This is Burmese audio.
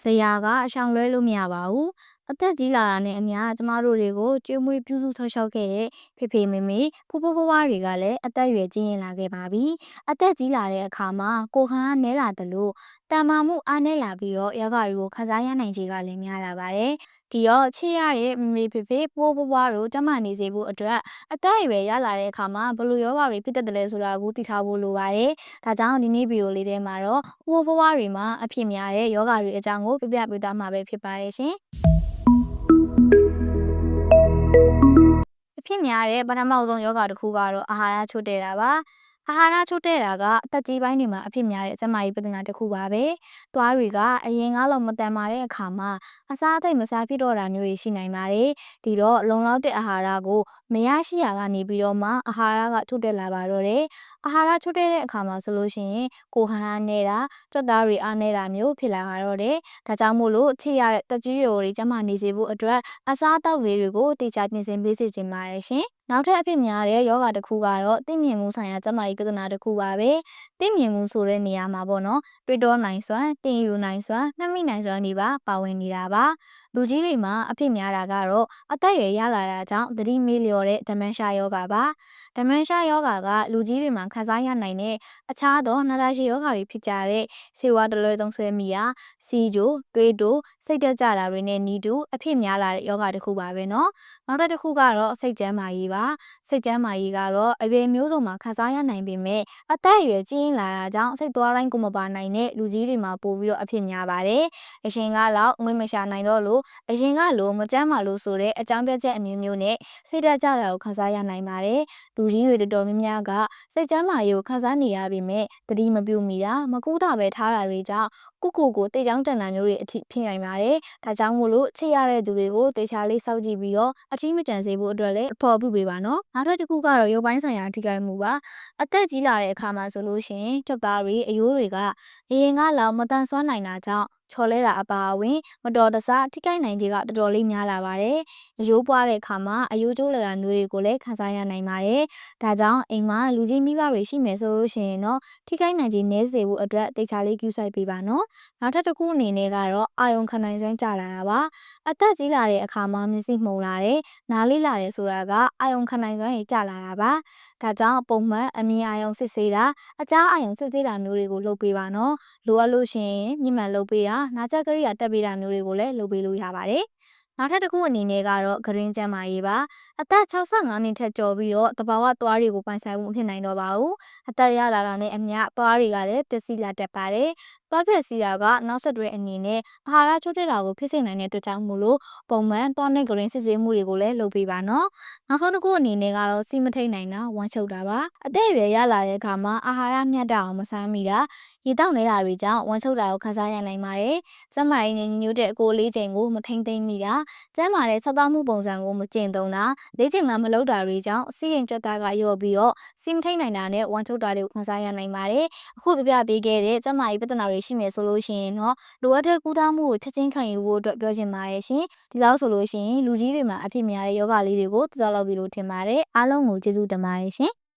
ဇရာကအရှောင်လွဲလို့မရပါဘူး အသက်ကြီးလာတာနဲ့အမျှကျမတို့တွေကိုကျွေးမွေးပြုစုဆောက်ရှောက်ခဲ့တဲ့ဖေဖေမေမေဖိုးဖိုးဖွားဖွားတွေကလည်းအသက်အရွယ်ကြီးရင်လာခဲ့ပါပြီအသက်ကြီးလာတဲ့အခါမှာကိုယ်ခံအားနည်းလာသလိုတန်မာမှုအားနည်းလာပြီးတော့ယောဂတွေကိုခန်းစားရနိုင်ခြေကလည်းများလာပါတယ်ဒီတော့ချစ်ရတဲ့မမေဖေဖေဖိုးဖိုးဖွားတို့ကျန်းမာနေစေဖို့အတွက်အသက်အရွယ်ရလာတဲ့အခါမှာဘယ်လိုယောဂတွေဖြစ်တတ်တယ်လဲဆိုတာကိုသိထားဖို့လိုပါတယ်ဒါကြောင့်ဒီနေ့ဗီဒီယိုလေးထဲမှာတော့ဖိုးဖိုးဖွားတွေမှာအဖြစ်များတဲ့ယောဂတွေအကြောင်းကိုပြပြပေးသွားမှာပဲဖြစ်ပါတယ်ရှင် များတဲ့ပထမဆုံးယောဂတစ်ခုကတော့အာဟာရချို့တဲ့တာပါအာဟာရချို့တဲ့တာကအသက်ကြီးပိုင်းတွေမှာအဖြစ်များတဲ့ကျန်းမာရေးပြဿနာတစ်ခုပါပဲ။သွားတွေကအရင်ကလောက်မတန်မာတဲ့အခါမှာအစားအသိပ်မစားဖြစ်တော့တာမျိုးတွေရှိနိုင်ပါတယ်။ဒီတော့လုံလောက်တဲ့အာဟာရကိုမရရှိရကနေပြီးတော့မှအာဟာရကချို့တဲ့လာပါတော့တယ်။ အာဟာရချို့တဲ့တဲ့အခါမှာဆိုလို့ရှိရင်ကိုဟန်အားနေတာကြွက်သားတွေအားနေတာမျိုးဖြစ်လာတော့တယ်။ဒါကြောင့်မို့လို့ချစ်ရတဲ့တက်ကြီးရွယ်တွေကျန်းမာနေစေဖို့အတွက်အစားအသောက်လေးတွေကိုတေချာပြင်ဆင်ပေးစေချင်ပါတယ်ရှင်။နောက်ထပ်အဖြစ်များတဲ့ယောဂတစ်ခုကတော့သိမြင်မှုဆိုင်ရာကျန်းမာရေးပြဿနာတစ်ခုပါပဲသိမြင်မှုဆိုတဲ့နေရာမှာပေါ့နော်တွေးတောနိုင်စွမ်းတင်ယူနိုင်စွမ်းနှမိနိုင်စွမ်းတွေပါပါဝင်နေတာပါလူကြီးတွေမှာအဖြစ်များတာကတော့အသက်အရွယ်ရလာတာကြောင့်သတိမေ့လျော်တဲ့ဒမန်ရှာယောဂပါဒမန်ရှာယောဂကလူကြီးတွေမှာခံစားရနိုင်တဲ့အခြားသောနာတာရှည်ယောဂတွေဖြစ်ကြတဲ့ဆေးဝါးတလွဲသုံးဆွဲမိတာစီဂျိုတွေးတိုစိတ်တက်ကြတာတွေနဲ့ညီတူအဖြစ်များလာတဲ့ယောဂတစ်ခုပါပဲเนาะနောက်တစ်ခုကတော့စိတ်ကျန်းမာရေးပါစိတ်ကျန်းမာရေးကတော့အရွယ်မျိုးစုံမှာခံစားရနိုင်ပေမဲ့အသက်အရွယ်ကြီးလာတာကြောင့်စိတ်သွားတိုင်းကိုမပါနိုင်တဲ့လူကြီးတွေမှာပို့ပြီးတော့အဖြစ်များပါတယ်အရှင်ကလောက်ငွေမရှာနိုင်တော့လို့အရင်ကလိုမကြမ်းပါလို့ဆိုတဲ့အကြောင်းပြချက်အမျိုးမျိုးနဲ့စိတ်ဓာတ်ကြတာကိုခံစားရနိုင်ပါတယ်လူကြီးတွေတော်တော်များများကစိတ်ကျန်း းမာရေးကိုခံစားနေရပေမဲ့တတိမပြုမိတာမကူတာပဲထားတာတွေကြောင့်ကိုကိုကိုတေချောင်းတန်တာမျိုးတွေအထိဖြစ်နိုင်ပါတယ်။ဒါကြောင့်မို့လို့ချစ်ရတဲ့သူတွေကိုတေချာလေးစောင့်ကြည့်ပြီးတော့အထီးမတန်စေဖို့အတွက်လည်းအဖော်ပြုပေးပါနော်။နောက်တစ်ခုကတော့ရုပ်ပိုင်းဆိုင်ရာထိခိုက်မှုပါ။အသက်ကြီးလာတဲ့အခါမှာဆိုလို့ရှိရင်ကြွက်သားတွေအယိုးတွေကအရင်ကလောက်မတန်ဆွမ်းနိုင်တာကြောင့် ချော်လဲတာအပါအဝင် မတော်တဆထိခိုက်နိုင်ခြင်းကတော်တော်လေးများလာပါတယ်။အယိုးပွားတဲ့အခါမှာအယိုးကျိုးလည်တာမျိုးတွေကိုလည်းခံစားရနိုင်ပါတယ်။ဒါကြောင့်အိမ်မှာလူကြီးမိဘတွေရှိမယ်ဆိုလို့ရှိရင်တော့ထိခိုက်နိုင်ခြင်းနည်းစေဖို့အတွက်တေချာလေးကူးဆိုင်ပေးပါနော်။နောက်ထပ်တစ်ခုအနေနဲ့ကတော့အာယုံခံနိုင်စွမ်းကျလာတာပါ။အသက်ကြီးလာတဲ့အခါမှာမျက်စိမှုန်လာတယ်၊နားလေးလာတယ်ဆိုတာကအာယုံခံနိုင်စွမ်းကြီးကျလာတာပါ။ဒါကြောင့်ပုံမှန်အမြင်အာယုံစစ်ဆေးတာအကြားအာယုံစစ်ဆေးတာမျိုးတွေကိုလုပ်ပေးပါနော်။လိုအပ်လို့ရှိရင်ညှိမှန်လုပ်ပေးတာနာကျက်ကရိယာတက်ပေးတာမျိုးတွေကိုလည်းလုပ်ပေးလို့ရပါတယ်။နောက်ထပ်တစ်ခုအနေနဲ့ကတော့ဂရင်းကျန်းမာရေးပါအသက်65နှစ်ထက်ကျော်ပြီးတော့တဘာဝသွားတွေကိုပိုင်ဆိုင်မှုဖြစ်နိုင်တော့ပါဘူးအသက်ရလာတာနဲ့အမျှသွားတွေကလည်းပျက်စီးလာတတ်ပါတယ်သွားပျက်စီးတာကနောက်ဆက်တွဲအနေနဲ့အာဟာရချို့တဲ့တာကိုဖြစ်စေနိုင်တဲ့အတွက်ကြောင့်မို့လို့ပုံမှန်သွားနဲ့ဂရင်းစစ်ဆေးမှုတွေကိုလည်းလုပ်ပေးပါနော်နောက်ဆုံးတစ်ခုအနေနဲ့ကတော့စီမထိန်နိုင်တာဝမ်းချုပ်တာပါအသက်အရွယ်ရလာတဲ့အခါမှာအာဟာရမျှတအောင်မစားမိတာရေတောက်နေတာတွေကြောင့်ဝမ်းချုပ်တာကိုခံစားရနိုင်ပါတယ်။ကျန်းမာရေးနဲ့ညီညွတ်တဲ့အကိုလေးချိန်ကိုမထိမ့်သိမ့်မိတာကျန်းမာတဲ့ဆက်သားမှုပုံစံကိုမကျင့်သုံးတာလေးချိန်ကမလုပ်တာတွေကြောင့်စီးရင်ကြွက်သားကရော့ပြီးတော့စီမထိန်နိုင်တာနဲ့ဝမ်းချုပ်တာတွေကိုခံစားရနိုင်ပါတယ်။အခုပြပြပေးခဲ့တဲ့ကျန်းမာရေးပြဿနာတွေရှိမယ်ဆိုလို့ရှိရင်တော့လိုအပ်တဲ့ကုသမှုကိုချက်ချင်းခံယူဖို့အတွက်ပြောချင်ပါတယ်ရှင်။ဒီလောက်ဆိုလို့ရှိရင်လူကြီးတွေမှာအဖြစ်များတဲ့ယောဂလေးတွေကိုသတိလောက်ပြီလို့ထင်ပါတယ်။အားလုံးကိုကျေးဇူးတင်ပါတယ်ရှင်။